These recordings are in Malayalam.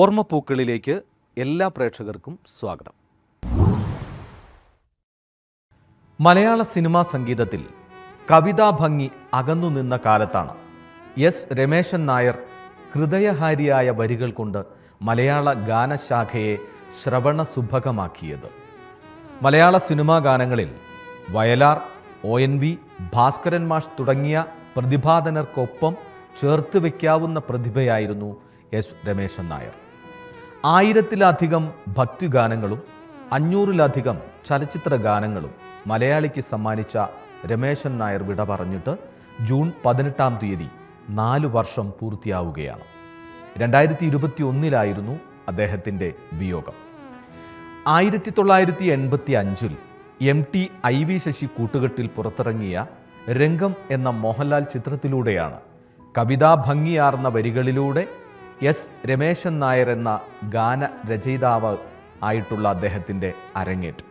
ഓർമ്മപ്പൂക്കളിലേക്ക് എല്ലാ പ്രേക്ഷകർക്കും സ്വാഗതം. മലയാള സിനിമാ സംഗീതത്തിൽ കവിതാ ഭംഗി അകന്നു നിന്ന കാലത്താണ് എസ് രമേശൻ നായർ ഹൃദയഹാരിയായ വരികൾ കൊണ്ട് മലയാള ഗാനശാഖയെ ശ്രവണസുഭകമാക്കിയത്. മലയാള സിനിമാ ഗാനങ്ങളിൽ Vayalar O N V Bhaskaran മാഷ് തുടങ്ങിയ പ്രതിഭാതനർക്കൊപ്പം ചേർത്ത് വയ്ക്കാവുന്ന പ്രതിഭയായിരുന്നു എസ് രമേശൻ നായർ. ആയിരത്തിലധികം ഭക്തിഗാനങ്ങളും അഞ്ഞൂറിലധികം ചലച്ചിത്ര ഗാനങ്ങളും മലയാളിക്ക് സമ്മാനിച്ച രമേശൻ നായർ വിട പറഞ്ഞിട്ട് ജൂൺ പതിനെട്ടാം തീയതി നാലു വർഷം പൂർത്തിയാവുകയാണ്. രണ്ടായിരത്തി ഇരുപത്തി ഒന്നിലായിരുന്നു അദ്ദേഹത്തിന്റെ വിയോഗം. ആയിരത്തി തൊള്ളായിരത്തി എൺപത്തി അഞ്ചിൽ M T I V Sasi കൂട്ടുകെട്ടിൽ പുറത്തിറങ്ങിയ രംഗം എന്ന മോഹൻലാൽ ചിത്രത്തിലൂടെയാണ് കവിതാ ഭംഗിയാർന്ന വരികളിലൂടെ എസ് രമേശൻ നായർ എന്ന ഗാന രചയിതാവ് ആയിട്ടുള്ള അദ്ദേഹത്തിന്റെ അരങ്ങേറ്റം.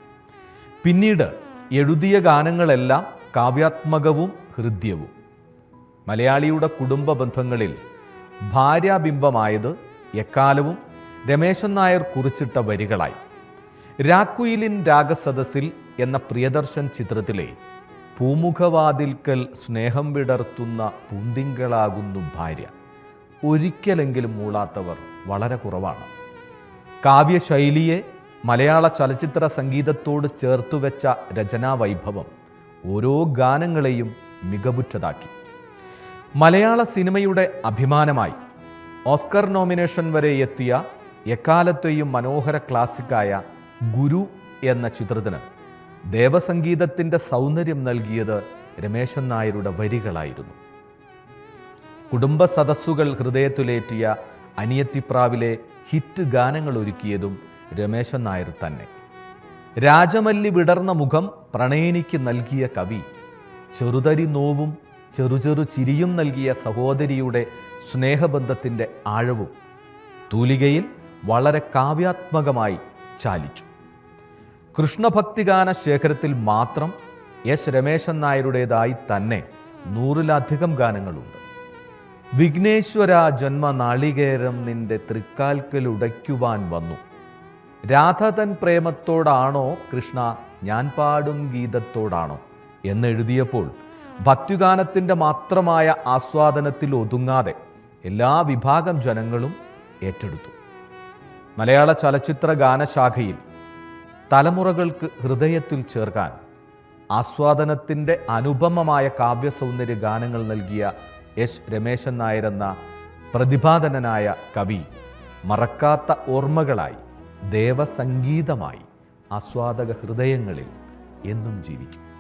പിന്നീട് എഴുതിയ ഗാനങ്ങളെല്ലാം കാവ്യാത്മകവും ഹൃദ്യവും. മലയാളിയുടെ കുടുംബ ബന്ധങ്ങളിൽ ഭാര്യാബിംബമായത് എക്കാലവും രമേശൻ നായർ കുറിച്ചിട്ട വരികളായി. രാക്കുയിലിൻ രാഗസദസ്സിൽ എന്ന പ്രിയദർശൻ ചിത്രത്തിലെ പൂമുഖവാതിൽക്കൽ സ്നേഹം വിടർത്തുന്ന പൂന്തിങ്കളാകുന്നു ഭാര്യ. ഒരിക്കലെങ്കിലും മൂളാത്തവർ വളരെ കുറവാണ്. കാവ്യശൈലിയെ മലയാള ചലച്ചിത്ര സംഗീതത്തോട് ചേർത്തുവെച്ച രചനാ വൈഭവം ഓരോ ഗാനങ്ങളെയും മികവുറ്റതാക്കി. മലയാള സിനിമയുടെ അഭിമാനമായി ഓസ്കർ നോമിനേഷൻ വരെ എത്തിയ എക്കാലത്തെയും മനോഹര ക്ലാസിക്കായ ഗുരു എന്ന ചിത്രത്തിന് ദേവസംഗീതത്തിന്റെ സൗന്ദര്യം നൽകിയത് രമേശൻ നായരുടെ വരികളായിരുന്നു. കുടുംബ സദസ്സുകൾ ഹൃദയത്തിലേറ്റിയ അനിയത്തിപ്രാവിലെ ഹിറ്റ് ഗാനങ്ങൾ ഒരുക്കിയതും രമേശൻ നായർ തന്നെ. രാജമല്ലി വിടർന്ന മുഖം പ്രണയിനിക്ക് നൽകിയ കവി ചെറുതരി നോവും ചെറുചെറു ചിരിയും നൽകിയ സഹോദരിയുടെ സ്നേഹബന്ധത്തിന്റെ ആഴവും തൂലികയിൽ വളരെ കാവ്യാത്മകമായി ചാലിച്ചു. കൃഷ്ണഭക്തിഗാന ശേഖരത്തിൽ മാത്രം എസ് രമേശൻ നായരുടേതായി തന്നെ നൂറിലധികം ഗാനങ്ങളുണ്ട്. വിഘ്നേശ്വര ജന്മ നാളികേരം നിന്റെ തൃക്കാൽക്കൽ ഉടയ്ക്കുവാൻ വന്നു. രാധ തൻ പ്രേമത്തോടാണോ കൃഷ്ണ ഞാൻ പാടും ഗീതത്തോടാണോ? എന്നെഴുതിയപ്പോൾ ഭക്തിഗാനത്തിന്റെ മാത്രമായ ആസ്വാദനത്തിൽ ഒതുങ്ങാതെ എല്ലാ വിഭാഗം ജനങ്ങളും ഏറ്റെടുത്തു. മലയാള ചലച്ചിത്ര ഗാനശാഖയിൽ തലമുറകൾക്ക് ഹൃദയത്തിൽ ചേർക്കാൻ ആസ്വാദനത്തിന്റെ അനുപമമായ കാവ്യസൗന്ദര്യ ഗാനങ്ങൾ നൽകിയ എസ് രമേശൻ നായർ എന്ന പ്രതിഭാധനനായ കവി മറക്കാത്ത ഓർമ്മകളായി ദേവസംഗീതമായി ആസ്വാദക ഹൃദയങ്ങളിൽ എന്നും ജീവിക്കും.